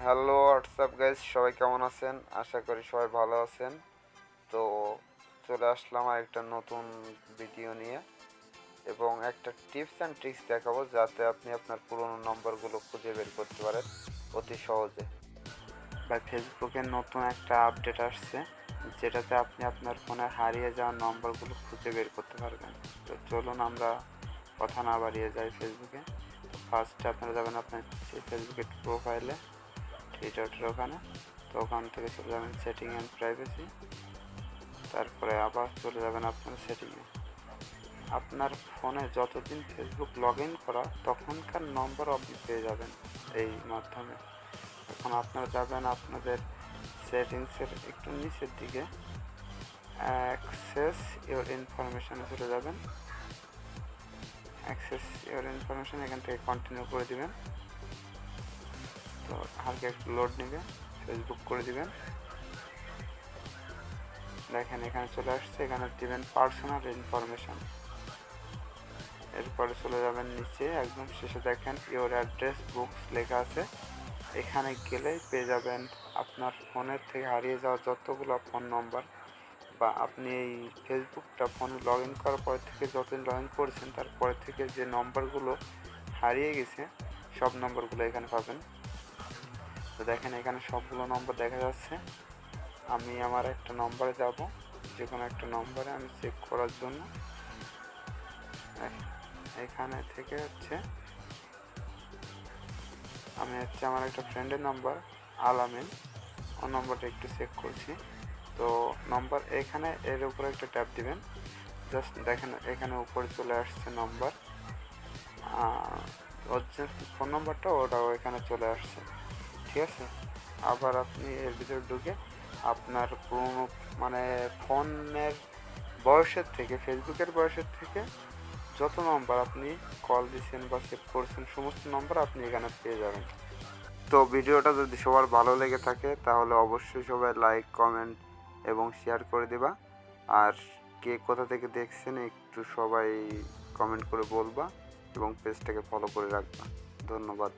Hello WhatsApp guys সবাই কেমন আছেন? আশা করি সবাই ভালো আছেন। তো চলে আসলাম আর একটা নতুন ভিডিও নিয়ে এবং একটা টিপস অ্যান্ড ট্রিক্স দেখাবো যাতে আপনি আপনার পুরনো নম্বরগুলো খুঁজে বের করতে পারেন অতি সহজে। বা ফেসবুকে নতুন একটা আপডেট আসছে, যেটাতে আপনি আপনার ফোনে হারিয়ে যাওয়া নম্বরগুলো খুঁজে বের করতে পারবেন। তো চলুন আমরা কথা না বাড়িয়ে যাই ফেসবুকে ফার্স্টে আপনারা যাবেন আপনার ফেসবুকের প্রোফাইলে থ্রি ওখানে। তো ওখান থেকে চলে যাবেন সেটিং অ্যান্ড প্রাইভেসি তারপরে আবার চলে যাবেন আপনার সেটিংয়ে আপনার ফোনে যতদিন ফেসবুক লগ ইন করা, তখনকার নম্বর আপনি পেয়ে যাবেন এই মাধ্যমে। এখন আপনারা যাবেন আপনাদের সেটিংসের একটু নিচের দিকে। অ্যাক্সেস ইওর ইনফরমেশনে চলে যাবেন। অ্যাক্সেস ইওর ইনফরমেশন এখান থেকে কন্টিনিউ করে দিবেন। হালকা একটু লোড নেবে ফেসবুক করে দিবেন। দেখেন, এখানে চলে আসছে, এখানে দিবেন পার্সোনাল ইনফরমেশন এরপরে চলে যাবেন নিচে, একদম শেষে দেখেন ইওর অ্যাড্রেস বুকস লেখা আছে। এখানে গেলেই পেয়ে যাবেন আপনার ফোনের থেকে হারিয়ে যাওয়া যতগুলো ফোন নম্বর বা আপনি এই ফেসবুকটা ফোনে লগ ইন করার পর থেকে যতদিন লগ ইন করেছেন, তারপরে থেকে যে নম্বরগুলো হারিয়ে গেছে, সব নম্বরগুলো এখানে পাবেন। তো দেখেন এখানে সবগুলো নম্বর দেখা যাচ্ছে। আমি আমার একটা নম্বরে যাব। যে কোনো একটা নম্বরে আমি চেক করার জন্য। এখানে থেকে হচ্ছে, আমি হচ্ছে আমার একটা ফ্রেন্ডের নাম্বার আলামিন। ও নম্বরটা একটু চেক করছি। তো নম্বর এখানে এর উপরে একটা ট্যাপ দিবেন। জাস্ট দেখেন এখানে উপরে চলে আসছে নম্বর ওর যে ফোন নম্বরটা ওটাও এখানে চলে আসছে। ঠিক আছে? আবার আপনি এর ভিতরে ঢুকে আপনার পুরোনো মানে ফোনের বয়সের থেকে, ফেসবুকের বয়সের থেকে যত নম্বর আপনি কল দিচ্ছেন বা সেভ করছেন, সমস্ত নম্বর আপনি এখানে পেয়ে যাবেন। তো ভিডিওটা যদি সবার ভালো লেগে থাকে, তাহলে অবশ্যই সবাই লাইক কমেন্ট এবং শেয়ার করে দিবা। আর কে কোথা থেকে দেখছেন, একটু সবাই কমেন্ট করে বলবা এবং পেজটাকে ফলো করে রাখবা। ধন্যবাদ।